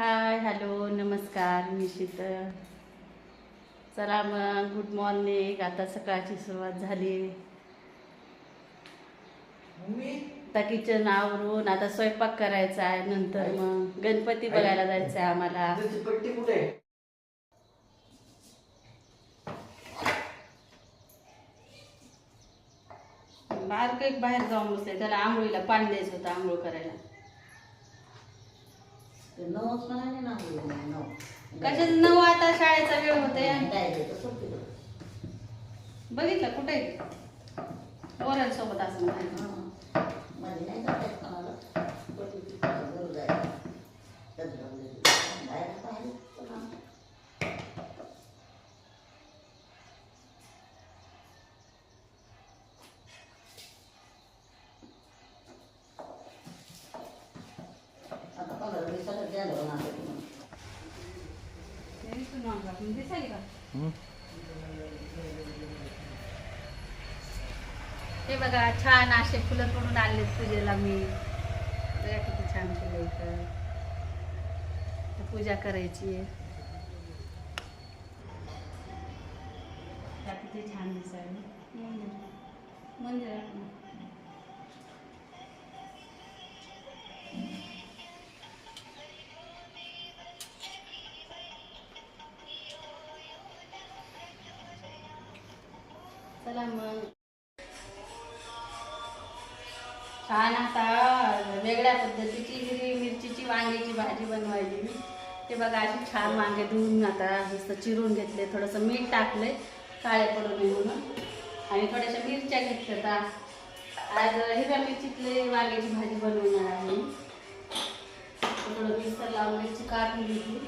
Hi hello नमस्कार मी शीतल. चला मग गुड मॉर्निंग. आता सकाळची सुरुवात झाली. आता किचन आवरून आता स्वयंपाक करायचा आहे. नंतर मग गणपती बघायला जायचं आहे? आम्हाला बारक एक बाहेर जाऊन बसले. त्याला आंघोळीला पाणी द्यायचं होतं आंघोळ करायला. ते म्हणाले ना मुली नाही, नऊ. कशाच नऊ आता शाळेचा वेळ होते जायचं तर सोपी गं. बघितलं कुठे ओरल सोबत असं म्हणायचं हं. मध्ये नाही जाता येत कोणाला. पट्टी तिथं घरी जायचं. त्यात जाऊन द्यायचं. बाहेर पाहिलं तर ना. आता पंधरा दिवसाला द्यायला लागणार आहे तुम्हाला. दिसायला का हे बघा छान असे फुलं तोडून आणलेत पूजेला मी. बघा किती छान फुलं इथं. तर पूजा करायची आहे. त्या किती छान दिसायला. मंदिर मंदिर छान आता वेगळ्या पद्धतीची हिरवी मिरचीची वांग्याची भाजी बनवायची मी. ते बघा अशी छान वांगे धुवून आता मस्त चिरून घेतले. थोडंसं मीठ टाकले काळे पडू नये म्हणून. आणि थोड्याशा मिरच्या घेतल्या आता. आज हिरव्या मिरचीतले वांग्याची भाजी बनवणार आहे थोडं मिक्सर लावून मिरची काढून घेतली.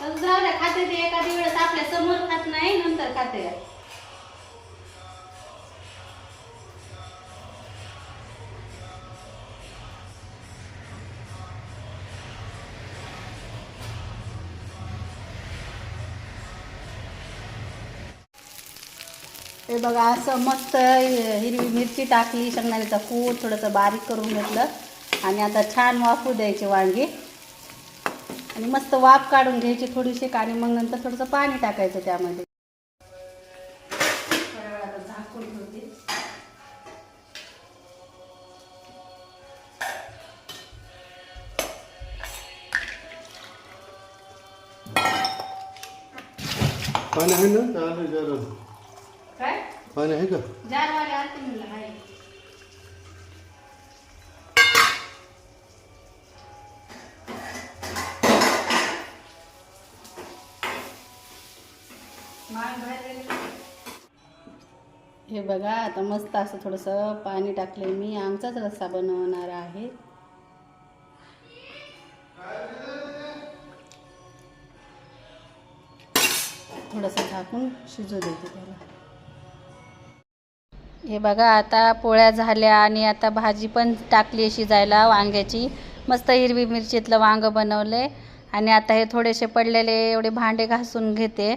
जाऊ द्या खाते ते एखादी वेळेस आपल्यासमोर खात नाही नंतर खाते हे बघा असं मस्त हिरवी मिरची टाकली शेंगदाण्याचा कूट थोडंसं बारीक करून घेतलं. आणि आता छान वाफू द्यायचे वांगे. आणि मस्त वाफ काढून घ्यायची थोडीशी आणि मग नंतर थोडंसं पाणी टाकायचं त्यामध्ये. पाणी आहे ना? काय? पाणी आहे का? जारवाले आलते म्हणलं आहे हे बघा आता मस्त असं थोडंसं पाणी टाकलंय मी. आमचाच रस्सा बनवणार आहे. थोडंसं झाकून शिजू देते त्याला. हे बघा आता पोळ्या झाल्या आणि आता भाजी पण टाकली शिजायला वांग्याची. मस्त हिरवी मिरचीतलं वांगं बनवले. आणि आता हे थोडेसे पडलेले एवढे भांडे घासून घेते.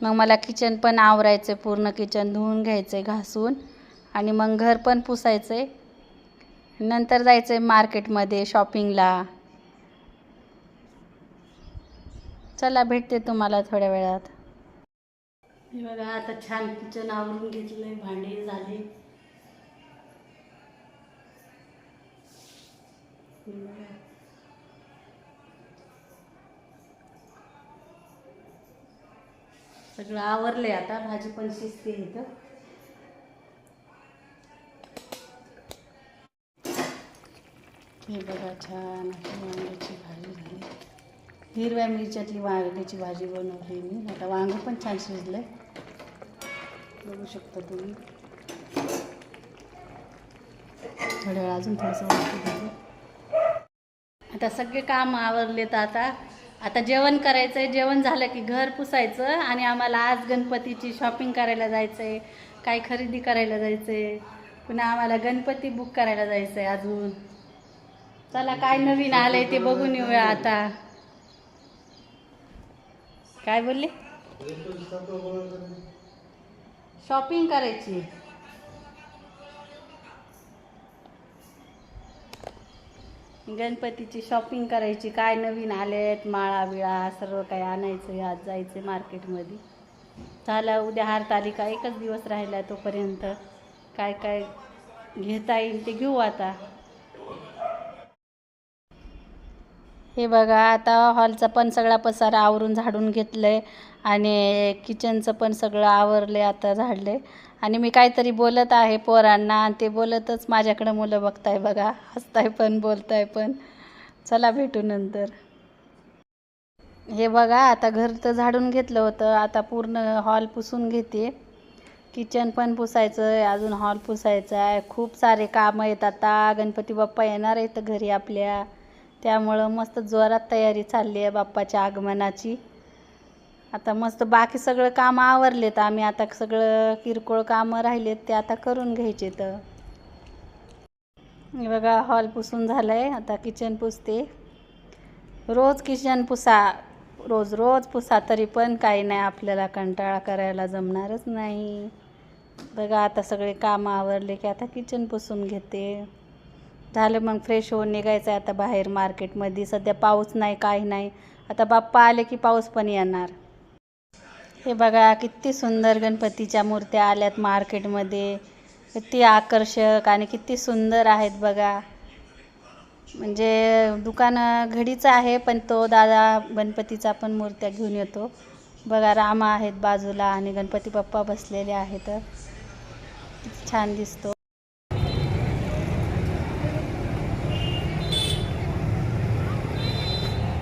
मग मला किचन पण आवरायचं पूर्ण किचन धुवून घ्यायचं आहे घासून. आणि मग घर पण पुसायचं आहे नंतर जायचं आहे मार्केटमध्ये शॉपिंगला. चला भेटते तुम्हाला थोड्या वेळात. हे बघा आता छान किचन आवरून घेतलंय भांडे झाले. सगळं आवरलंय आता भाजी पण शिजते इथं. हे बघा छान वांग्याची भाजी झाली. हिरव्या मिरच्यातली वांग्याची भाजी बनवली मी. आता वांगं पण छान शिजलं बघू शकता तुम्ही. थोड्या वेळ अजून थोडंसं आता सगळे काम आवरले तर आता. आता जेवण करायचं आहे जेवण झालं की घर पुसायचं आणि आम्हाला आज गणपतीची शॉपिंग करायला जायचं आहे काय खरेदी करायला जायचं आहे पुन्हा आम्हाला गणपती बुक करायला जायचं आहे अजून. चला काय नवीन आलंय ते बघून येऊया आता. काय बोलले? शॉपिंग करायची. गणपतीची शॉपिंग करायची. काय नवीन आलेत? माळा बिळा सर्व काही आणायचं आज जायचं मार्केटमध्ये. झालं उद्या हारतालिका एकच दिवस राहिला तोपर्यंत. काय काय घेता येईल ते घेऊ आता. हे बघा आता हॉलचा पण सगळा पसारा आवरून झाडून घेतलं आहे आणि किचनचं पण सगळं आवरले आता झाडले आणि मी काहीतरी बोलत आहे पोरांना आणि ते बोलतच माझ्याकडं मुलं बघताय बघा हसताय पण बोलताय पण. चला भेटू नंतर. हे बघा आता घर तर झाडून घेतलं होतं आता पूर्ण हॉल पुसून घेते. किचन पण पुसायचं आहे अजून हॉल पुसायचा आहे खूप सारे कामं आहेत आता गणपती बाप्पा येणार आहेत घरी आपल्या. त्यामुळं मस्त जोरात तयारी चालली आहे बाप्पाच्या आगमनाची. आता मस्त बाकी सगळं कामं आवरलेत. आम्ही आता सगळं किरकोळ कामं राहिलेत ते आता करून घ्यायचे तर. बघा हॉल पुसून झालं आहे आता किचन पुसते. रोज किचन पुसा रोज रोज पुसा तरी पण काही नाही आपल्याला कंटाळा करायला जमणारच नाही. बघा आता सगळे कामं आवरले की आता किचन पुसून घेते. झालं मग फ्रेश होऊन निघायचं आहे आता बाहेर मार्केटमध्ये सध्या पाऊस नाही काही नाही. आता बाप्पा आले की पाऊस पण येणार. हे बघा किती सुंदर गणपतीच्या मूर्त्या आल्यात मार्केटमध्ये किती आकर्षक आणि किती सुंदर आहेत बघा. म्हणजे दुकान घडीचं आहे पण तो दादा गणपतीचा पण मूर्त्या घेऊन येतो. बघा रामा आहेत बाजूला आणि गणपती बाप्पा बसलेले आहेत. छान दिसतो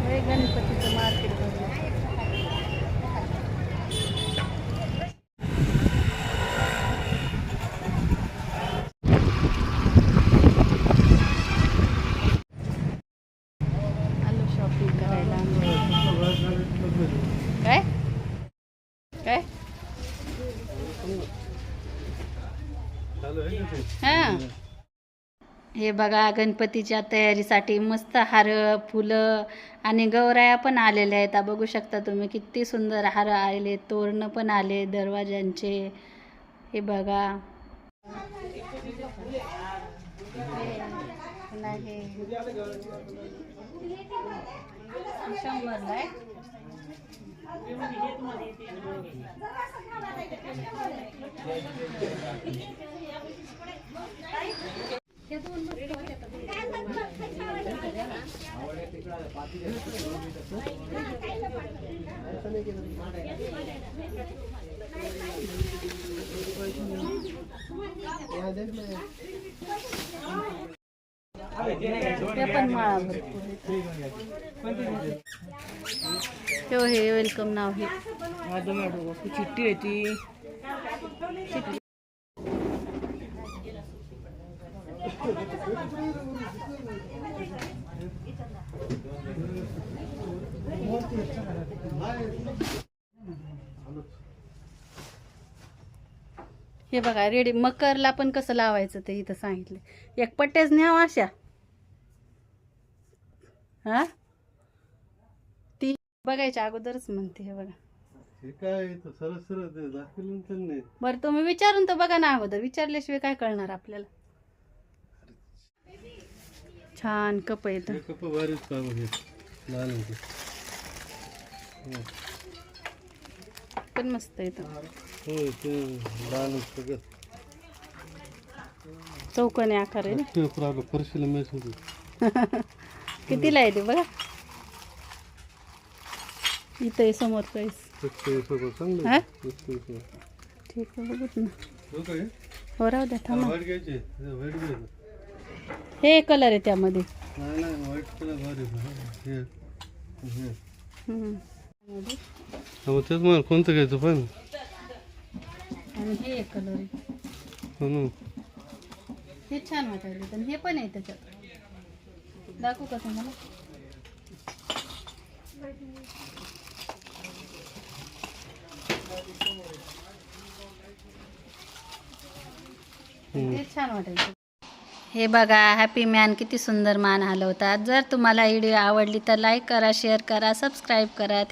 लय गणपतीचं मार्केट भरलं आलो शॉपिंग करायला काय काय चालू आहे का ते? हां. हे बघा गणपतीच्या तयारीसाठी मस्त हार फुलं आणि गौराया पण आलेल्या आहेत. बघू शकता तुम्ही किती सुंदर हार आले तोरणं पण आले दरवाज्यांचे. हे बघा. पुन्हा हे शंभरला आहे ते पण माळा भरपूर. हो वेलकम नाव हे. चिट्टी आहे ती. हे बघा रेडी मकरला पण कसं लावायचं ते इथं सांगितलं एक पट्ट्याच न्याव अशा. हा? ती बघायच्या अगोदरच म्हणते हे बघा. हे काय इथं सरळ सरळ ते दाखवलं ना त्यांनी. बरं तुम्ही विचारून तर बघा ना अगोदर. विचारल्याशिवाय काय कळणार आपल्याला? छान कप येतं हे कप भारीच काम हे लहान होते. पण मस्त येतं हो ते लहान सगळं. चौकोनी आकार आहे ना? ते आपलं फरशीला मॅच होते. कितीला आहे ते बघा. इथं आहे समोर चांगलं हा? ठीक आहे बघूत ना. हो हो राहू द्या थांबा. हे हे कलर आहे त्यामध्ये. तेच मला कोणतं घ्यायचं पण? आणि हे एक कलर आहे. हो हे छान वाटायले पण हे पण आहे त्याच्यात. दाखवू का तुम्हाला? हे छान वाटायचं. हे बघा हॅपी मॅन किती सुंदर मान हलवतात. जर तुम्हाला व्हिडिओ आवडली तर लाईक करा शेअर करा सबस्क्राईब करा.